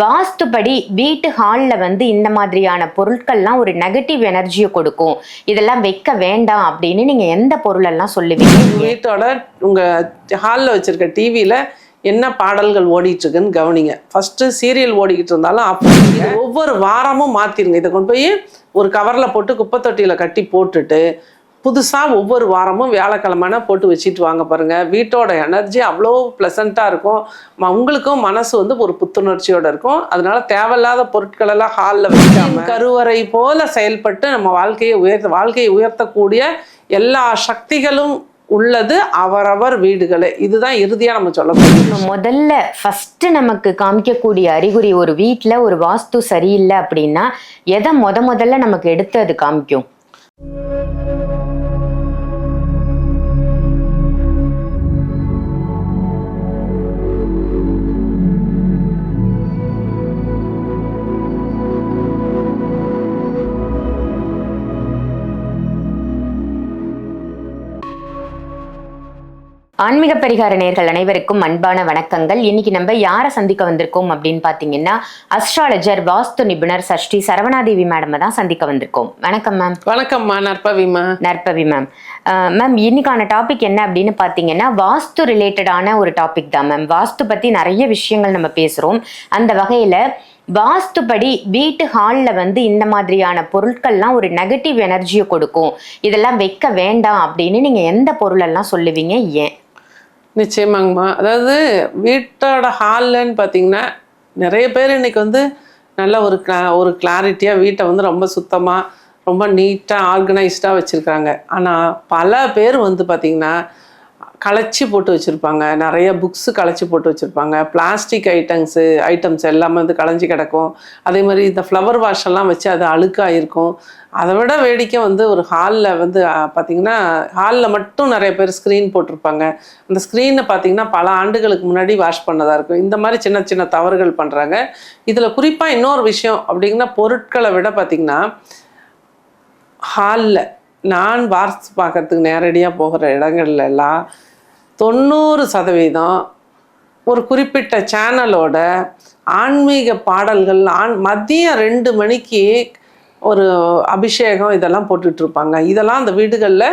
வாஸ்துபடி வீட்டு ஹாலில் வந்து இந்த மாதிரியான பொருட்கள்லாம் ஒரு நெகட்டிவ் எனர்ஜியை கொடுக்கும். இதெல்லாம் வைக்க வேண்டாம் அப்படின்னு நீங்கள் எந்த பொருளெல்லாம் சொல்லுவீங்க? வீட்டோட உங்கள் ஹாலில் வச்சுருக்க டிவியில் என்ன பாடல்கள் ஓடிட்டு இருக்குன்னு கவனிங்க. ஃபஸ்ட்டு சீரியல் ஓடிக்கிட்டு இருந்தாலும் அப்போ ஒவ்வொரு வாரமும் மாற்றிருங்க இதை கொண்டு போய் ஒரு கவரில் போட்டு குப்பை தொட்டியில் கட்டி போட்டுட்டு புதுசாக ஒவ்வொரு வாரமும் வியாழக்கிழமைனா போட்டு வச்சுட்டு வாங்க பாருங்கள் வீட்டோட எனர்ஜி அவ்வளோ ப்ளசண்ட்டாக இருக்கும். உங்களுக்கும் மனசு வந்து ஒரு புத்துணர்ச்சியோட இருக்கும். அதனால தேவையில்லாத பொருட்களெல்லாம் ஹாலில் வைக்காம கருவறை போல செயல்பட்டு நம்ம வாழ்க்கையை உயர்த்த வாழ்க்கையை உயர்த்தக்கூடிய எல்லா சக்திகளும் உள்ளது அவரவர் வீடுகளே. இதுதான் இறுதியாக நம்ம சொல்லக்கூடிய முதல்ல ஃபர்ஸ்ட் நமக்கு காமிக்கக்கூடிய அறிகுறி ஒரு வீட்ல ஒரு வாஸ்து சரியில்லை அப்படின்னா எதை முத முதல்ல நமக்கு எடுத்து அது காமிக்கும்? ஆன்மீக பரிகார நேர்கள் அனைவருக்கும் அன்பான வணக்கங்கள். இன்னைக்கு நம்ம யாரை சந்திக்க வந்திருக்கோம் அப்படின்னு பாத்தீங்கன்னா அஸ்ட்ராலஜர் வாஸ்து நிபுணர் சஷ்டி சரவணாதேவி மேடம் தான் சந்திக்க வந்திருக்கோம். வணக்கம் மேம் வணக்கம்மா. நற்பவிமா. நற்பவி மேம் மேம் இன்னைக்கான டாபிக் என்ன அப்படின்னு பார்த்தீங்கன்னா வாஸ்து ரிலேட்டடான ஒரு டாபிக் தான் மேம் வாஸ்து பற்றி நிறைய விஷயங்கள் நம்ம பேசுகிறோம் அந்த வகையில் வாஸ்துபடி வீட்டு ஹாலில் வந்து இந்த மாதிரியான பொருட்கள்லாம் ஒரு நெகட்டிவ் எனர்ஜியை கொடுக்கும். இதெல்லாம் வைக்க வேண்டாம் அப்படின்னு நீங்கள் எந்த பொருளெல்லாம் சொல்லுவீங்க ஏன்? நிச்சயமாங்கம்மா. அதாவது வீட்டோட ஹால்லன்னு பார்த்தீங்கன்னா நிறைய பேர் இன்னைக்கு வந்து நல்ல ஒரு கிளா ஒரு கிளாரிட்டியாக வீட்டை வந்து ரொம்ப சுத்தமாக ரொம்ப நீட்டாக ஆர்கனைஸ்டாக வச்சுருக்காங்க ஆனால் பல பேர் வந்து பார்த்திங்கன்னா களைச்சி போட்டு வச்சுருப்பாங்க. நிறைய புக்ஸு களைச்சி போட்டு வச்சுருப்பாங்க. பிளாஸ்டிக் ஐட்டம்ஸு ஐட்டம்ஸ் எல்லாமே வந்து களைஞ்சி கிடக்கும். அதே மாதிரி இந்த ஃப்ளவர் வாஷ் எல்லாம் வச்சு அது அழுக்காக இருக்கும் அதை விட வேடிக்கை வந்து ஒரு ஹாலில் வந்து பார்த்திங்கன்னா பார்த்தீங்கன்னா ஹாலில் மட்டும் நிறைய பேர் ஸ்க்ரீன் போட்டிருப்பாங்க. அந்த ஸ்க்ரீனை பார்த்தீங்கன்னா பல ஆண்டுகளுக்கு முன்னாடி வாஷ் பண்ணதாக இருக்கும். இந்த மாதிரி சின்ன சின்ன தவறுகள் பண்ணுறாங்க இதில் குறிப்பாக இன்னொரு விஷயம் அப்படிங்கன்னா பொருட்களை விட பார்த்திங்கன்னா ஹாலில் நான் வாஸ்து பார்க்கறதுக்கு நேரடியாக போகிற இடங்கள்ல எல்லாம் தொண்ணூறு சதவீதம் ஒரு குறிப்பிட்ட சேனலோட ஆன்மீக பாடல்கள் ஆண் மதியம் ரெண்டு மணிக்கு ஒரு அபிஷேகம் இதெல்லாம் போட்டுட்ருப்பாங்க. இதெல்லாம் அந்த வீடுகளில்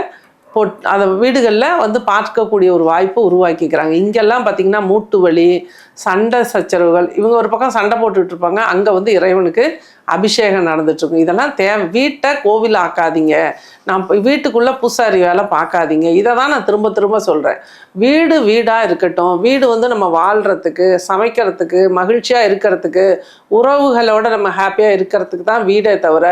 போட் அந்த வீடுகளில் வந்து பார்க்கக்கூடிய ஒரு வாய்ப்பை உருவாக்கிக்கிறாங்க. இங்கெல்லாம் பார்த்திங்கன்னா மூட்டு வலி சண்டை சச்சரவுகள் இவங்க ஒரு பக்கம் சண்டை போட்டுட்ருப்பாங்க. அங்கே வந்து இறைவனுக்கு அபிஷேகம் நடந்துட்டுருக்கும். இதெல்லாம் தேவை வீட்டை கோவில் ஆக்காதீங்க நான் வீட்டுக்குள்ளே பூசாரி வேலை பார்க்காதீங்க. இதை தான் நான் திரும்ப திரும்ப சொல்கிறேன் வீடு வீடாக இருக்கட்டும். வீடு வந்து நம்ம வாழ்கிறதுக்கு சமைக்கிறதுக்கு மகிழ்ச்சியாக இருக்கிறதுக்கு உறவுகளோட நம்ம ஹாப்பியாக இருக்கிறதுக்கு தான் வீடே தவிர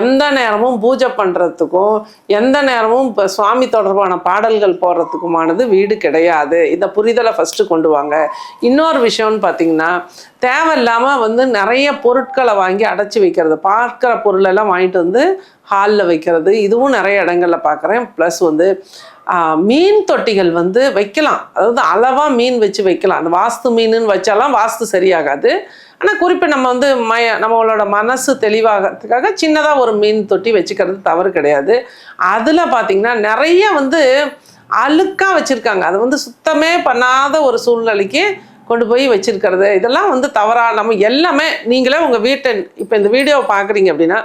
எந்த நேரமும் பூஜை பண்ணுறதுக்கும் எந்த நேரமும் இப்போ சுவாமி தொடர்பான பாடல்கள் போடுறதுக்குமானது வீடு கிடையாது. இந்த புரிதலை ஃபஸ்ட்டு கொண்டு வாங்க. இன்னொரு விஷயம்னு பார்த்தீங்கன்னா தேவையில்லாமல் வந்து நிறைய பொருட்களை வாங்கி அடைச்சி வைக்கிறது. பார்க்குற பொருளெல்லாம் வாங்கிட்டு வந்து ஹாலில் வைக்கிறது. இதுவும் நிறைய இடங்களில் பார்க்குறேன். ப்ளஸ் வந்து மீன் தொட்டிகள் வந்து வைக்கலாம். அதாவது அளவாக மீன் வச்சு வைக்கலாம். அந்த வாஸ்து மீனுன்னு வச்சாலாம் வாஸ்து சரியாகாது. ஆனால் குறிப்பாக நம்ம வந்து மய நம்மளோட மனசு தெளிவாகிறதுக்காக சின்னதாக ஒரு மீன் தொட்டி வச்சுக்கிறது தவறு கிடையாது. அதில் பார்த்திங்கன்னா நிறைய வந்து அழுக்காக வச்சுருக்காங்க. அது வந்து சுத்தமே பண்ணாத ஒரு சூழ்நிலைக்கு கொண்டு போய் வச்சிருக்கிறது. இதெல்லாம் வந்து தவறாக நம்ம எல்லாமே நீங்களே உங்கள் வீட்டை இப்போ இந்த வீடியோவை பார்க்குறீங்க அப்படின்னா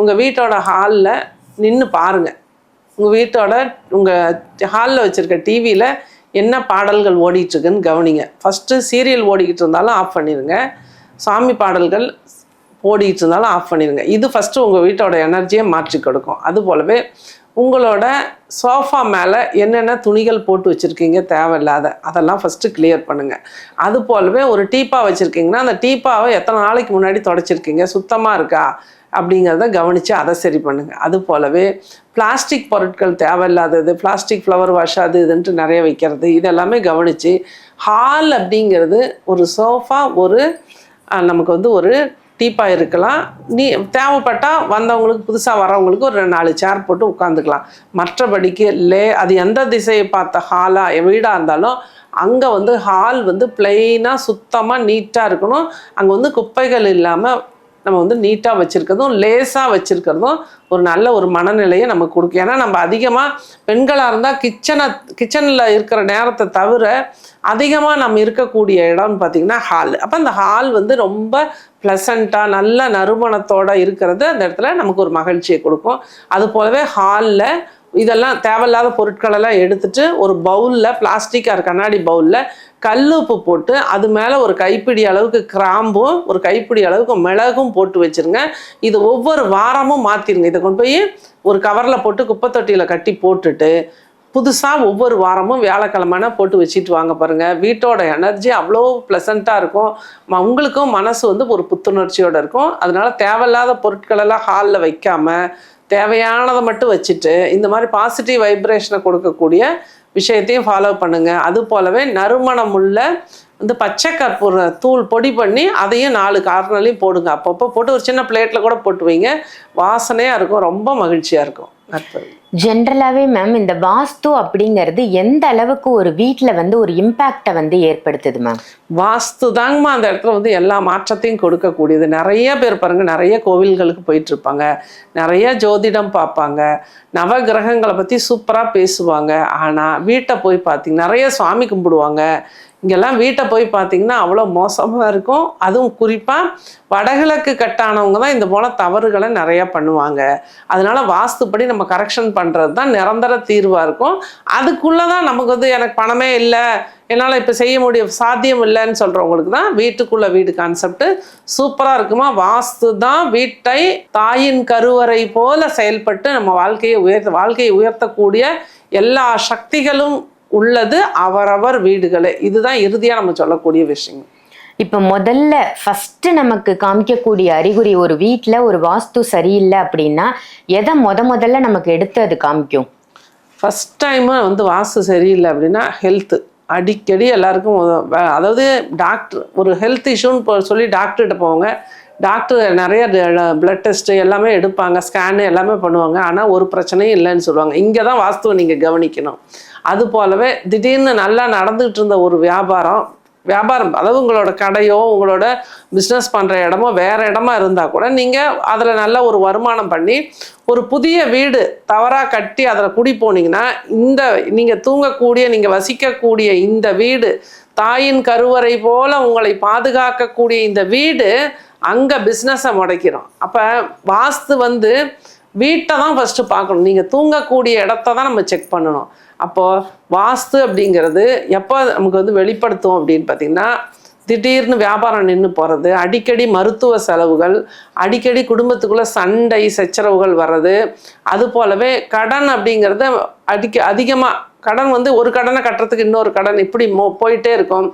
உங்கள் வீட்டோட ஹாலில் நின்று பாருங்கள் உங்கள் வீட்டோட உங்கள் ஹாலில் வச்சுருக்க டிவியில் என்ன பாடல்கள் ஓடிட்டுருக்குன்னு கவனிங்க. ஃபஸ்ட்டு சீரியல் ஓடிக்கிட்டு இருந்தாலும் ஆஃப் பண்ணிடுங்க சாமி பாடல்கள் ஓடிக்கிட்டு இருந்தாலும் ஆஃப் பண்ணிடுங்க இது ஃபஸ்ட்டு உங்கள் வீட்டோட எனர்ஜியை மாற்றி கொடுக்கும். அது போலவே உங்களோட சோஃபா மேலே என்னென்ன துணிகள் போட்டு வச்சுருக்கீங்க தேவையில்லாத அதெல்லாம் ஃபஸ்ட்டு கிளியர் பண்ணுங்கள் அது போலவே ஒரு டீப்பா வச்சுருக்கீங்கன்னா அந்த டீப்பாவை எத்தனை நாளைக்கு முன்னாடி தொடச்சிருக்கீங்க? சுத்தமாக இருக்கா? அப்படிங்கிறத கவனித்து அதை சரி பண்ணுங்கள் அது போலவே பிளாஸ்டிக் பொருட்கள் தேவையில்லாதது பிளாஸ்டிக் ஃப்ளவர் வாஷ் அது இதுன்ட்டு நிறைய வைக்கிறது இதெல்லாமே கவனித்து ஹால் அப்படிங்கிறது ஒரு சோஃபா ஒரு நமக்கு வந்து ஒரு டீப்பாக இருக்கலாம். நீ தேவைப்பட்டால் வந்தவங்களுக்கு புதுசாக வரவங்களுக்கு ஒரு நாலு சேர் போட்டு உட்காந்துக்கலாம் மற்றபடிக்கு லே அது எந்த திசையை பார்த்த ஹாலாக வீடாக இருந்தாலும் அங்கே வந்து ஹால் வந்து பிளெயினாக சுத்தமாக நீட்டாக இருக்கணும். அங்கே வந்து குப்பைகள் இல்லாமல் நம்ம வந்து நீட்டாக வச்சுருக்கிறதும் லேசாக வச்சுருக்கிறதும் ஒரு நல்ல ஒரு மனநிலையை நமக்கு கொடுக்கும். ஏன்னா நம்ம அதிகமாக பெண்களாக இருந்தால் கிச்சனை கிச்சனில் இருக்கிற நேரத்தை தவிர அதிகமாக நம்ம இருக்கக்கூடிய இடம்னு பார்த்திங்கன்னா ஹால் அப்போ அந்த ஹால் வந்து ரொம்ப ப்ளசண்ட்டாக நல்ல நறுமணத்தோட இருக்கிறது. அந்த இடத்துல நமக்கு ஒரு மகிழ்ச்சியை கொடுக்கும். அது போலவே ஹாலில் இதெல்லாம் தேவையில்லாத பொருட்களெல்லாம் எடுத்துட்டு ஒரு பவுலில் பிளாஸ்டிக் ஆர் கண்ணாடி பவுலில் கல்லுப்பு போட்டு அது மேலே ஒரு கைப்பிடி அளவுக்கு கிராம்பும் ஒரு கைப்பிடி அளவுக்கு மிளகும் போட்டு வச்சிருங்க. இது ஒவ்வொரு வாரமும் மாற்றிடுங்க இதை கொண்டு போய் ஒரு கவரில் போட்டு குப்பை தொட்டியில் கட்டி போட்டுட்டு புதுசாக ஒவ்வொரு வாரமும் வியாழக்கிழமைனா போட்டு வச்சுட்டு வாங்க பாருங்கள் வீட்டோட எனர்ஜி அவ்வளோ ப்ளசண்ட்டாக இருக்கும். உங்களுக்கும் மனசு வந்து ஒரு புத்துணர்ச்சியோடு இருக்கும். அதனால தேவையில்லாத பொருட்களெல்லாம் ஹாலில் வைக்காமல் தேவையானதை மட்டும் வச்சுட்டு இந்த மாதிரி பாசிட்டிவ் வைப்ரேஷனை கொடுக்கக்கூடிய விஷயத்தையும் ஃபாலோ பண்ணுங்க. அது போலவே நறுமணம் உள்ள வந்து பச்சை கற்பூர தூள் பொடி பண்ணி அதையும் நாலு கார்னர்லையும் போடுங்க. அப்பப்போ போட்டு ஒரு சின்ன பிளேட்டில் கூட போட்டு வைங்க வாசனையாக இருக்கும். ரொம்ப மகிழ்ச்சியாக இருக்கும். ஜென்ரலாகவே மேம் இந்த வாஸ்து அப்படிங்கிறது எந்த அளவுக்கு ஒரு வீட்டில் வந்து ஒரு இம்பேக்டை வந்து ஏற்படுத்துது மேம் வாஸ்து தாங்கம்மா அந்த இடத்துல வந்து எல்லா மாற்றத்தையும் கொடுக்கக்கூடியது. நிறைய பேர் பாருங்க நிறைய கோவில்களுக்கு போயிட்டு இருப்பாங்க நிறைய ஜோதிடம் பார்ப்பாங்க. நவ கிரகங்களை பற்றி சூப்பராக பேசுவாங்க. ஆனால் வீட்டை போய் பார்த்தீங்க நிறைய சாமி கும்பிடுவாங்க. இங்கெல்லாம் வீட்டை போய் பார்த்தீங்கன்னா அவ்வளோ மோசமாக இருக்கும். அதுவும் குறிப்பாக வடகிழக்கு கட்டானவங்க தான் இந்த போல் தவறுகளை நிறையா பண்ணுவாங்க. அதனால் வாஸ்துப்படி நம்ம கரெக்ஷன் பண்ணுறது தான் நிரந்தர தீர்வாக இருக்கும். அதுக்குள்ளே தான் நமக்கு வந்து எனக்கு பணமே இல்லை என்னால் இப்போ செய்ய முடிய சாத்தியம் இல்லைன்னு சொல்கிறவங்களுக்கு தான் வீட்டுக்குள்ள வீடு கான்செப்ட் சூப்பராக இருக்குமா? வாஸ்து தான் வீட்டை தாயின் கருவறை போல செயல்பட்டு நம்ம வாழ்க்கையை உயர்த்த வாழ்க்கையை உயர்த்தக்கூடிய எல்லா சக்திகளும் உள்ளது அவரவர் வீடுகளே. இதுதான் இறுதியாக நம்ம சொல்லக்கூடிய விஷயம் இப்போ முதல்ல ஃபர்ஸ்ட் நமக்கு காமிக்கக்கூடிய அறிகுறி ஒரு வீட்டில் ஒரு வாஸ்து சரியில்லை அப்படின்னா எதை முத முதல்ல நமக்கு எடுத்து அது காமிக்கும்? ஃபஸ்ட் டைமு வந்து வாஸ்து சரியில்லை அப்படின்னா ஹெல்த்து அடிக்கடி எல்லாருக்கும் அதாவது டாக்டர் ஒரு ஹெல்த் இஷ்யூன்னு சொல்லி டாக்டர்கிட்ட போவாங்க. டாக்டர் நிறைய பிளட் டெஸ்ட்டு எல்லாமே எடுப்பாங்க ஸ்கேனு எல்லாமே பண்ணுவாங்க. ஆனால் ஒரு பிரச்சனையும் இல்லைன்னு சொல்லுவாங்க. இங்கே தான் வாஸ்துவை நீங்கள் கவனிக்கணும். அது போலவே திடீர்னு நல்லா நடந்துகிட்டு இருந்த ஒரு வியாபாரம் வியாபாரம் அதாவது உங்களோட கடையோ உங்களோட பிஸ்னஸ் பண்ணுற இடமோ வேறு இடமா இருந்தால் கூட நீங்கள் அதில் நல்ல ஒரு வருமானம் பண்ணி ஒரு புதிய வீடு தவறாக கட்டி அதில் குடி போனீங்கன்னா இந்த நீங்கள் தூங்கக்கூடிய நீங்கள் வசிக்கக்கூடிய இந்த வீடு தாயின் கருவறை போல உங்களை பாதுகாக்கக்கூடிய இந்த வீடு அங்கே பிஸ்னஸை முடைக்கிறோம். அப்போ வாஸ்து வந்து வீட்டை தான் ஃபஸ்ட்டு பார்க்கணும். நீங்கள் தூங்கக்கூடிய இடத்த தான் நம்ம செக் பண்ணணும். அப்போது வாஸ்து அப்படிங்கிறது எப்போ நமக்கு வந்து வெளிப்படுத்தும் அப்படின்னு பார்த்தீங்கன்னா திடீர்னு வியாபாரம் நின்று போகிறது அடிக்கடி மருத்துவ செலவுகள் அடிக்கடி குடும்பத்துக்குள்ளே சண்டை சச்சரவுகள் வர்றது அது போலவே கடன் அப்படிங்கிறது அடிக்க அதிகமாக கடன் வந்து ஒரு கடனை கட்டுறதுக்கு இன்னொரு கடன் இப்படி மோ போயிட்டே இருக்கும்.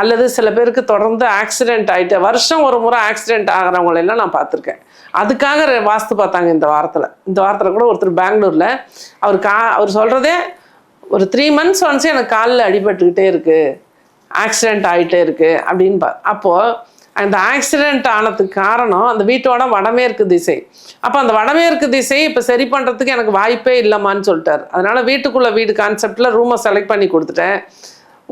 அல்லது சில பேருக்கு தொடர்ந்து ஆக்சிடென்ட் ஆகிட்டு வருஷம் ஒரு முறை ஆக்சிடென்ட் ஆகிறவங்களெல்லாம் நான் பார்த்துருக்கேன். அதுக்காக வாஸ்து பார்த்தாங்க இந்த வாரத்தில். இந்த வாரத்தில் கூட ஒருத்தர் பெங்களூரில் அவர் கா அவர் சொல்கிறதே ஒரு த்ரீ மந்த்ஸ் ஒன்ஸ் எனக்கு காலில் அடிபட்டுக்கிட்டே இருக்குது ஆக்சிடென்ட் ஆகிட்டே இருக்குது அப்படின்னு பா அப்போது அந்த ஆக்சிடென்ட் ஆனதுக்கு காரணம் அந்த வீட்டோட வடமேற்கு திசை. அப்போ அந்த வடமேற்கு திசை இப்போ சரி பண்ணுறதுக்கு எனக்கு வாய்ப்பே இல்லைம்மான்னு சொல்லிட்டார். அதனால் வீட்டுக்குள்ளே வீடு கான்செப்டில் ரூமை செலக்ட் பண்ணி கொடுத்துட்டேன்.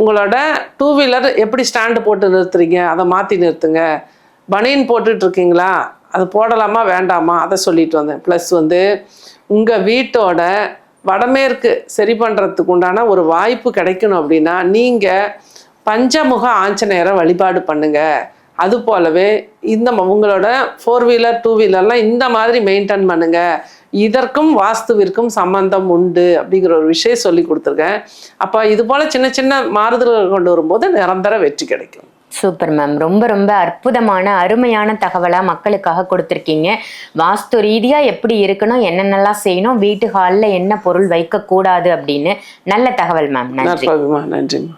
உங்களோட டூ வீலர் எப்படி ஸ்டாண்டு போட்டு நிறுத்துறீங்க? அதை மாற்றி நிறுத்துங்க. பனியன் போட்டுட்ருக்கீங்களா அது போடலாமா? வேண்டாமா? அதை சொல்லிட்டு வந்தேன். ப்ளஸ் வந்து உங்கள் வீட்டோட வடமேற்கு சரி பண்ணுறதுக்கு உண்டான ஒரு வாய்ப்பு கிடைக்கணும் அப்படின்னா நீங்கள் பஞ்சமுக ஆஞ்சநேயரை வழிபாடு பண்ணுங்கள் அது போலவே இந்த உங்களோட ஃபோர் வீலர் டூ வீலர்லாம் இந்த மாதிரி மெயின்டைன் பண்ணுங்க. இதற்கும் வாஸ்துவிற்கும் சம்பந்தம் உண்டு அப்படிங்கிற ஒரு விஷயம் சொல்லி கொடுத்துருக்கேன். அப்போ இது போல சின்ன சின்ன மாறுதல்கள் கொண்டு வரும்போது நிரந்தர வெற்றி கிடைக்கும். சூப்பர் மேம் ரொம்ப ரொம்ப அற்புதமான அருமையான தகவலா மக்களுக்காக கொடுத்துருக்கீங்க. வாஸ்து ரீதியா எப்படி இருக்கணும் என்னென்னலாம் செய்யணும் வீட்டு ஹாலில் என்ன பொருள் வைக்க கூடாது அப்படின்னு. நல்ல தகவல் மேம் நன்றி. நன்றிம்மா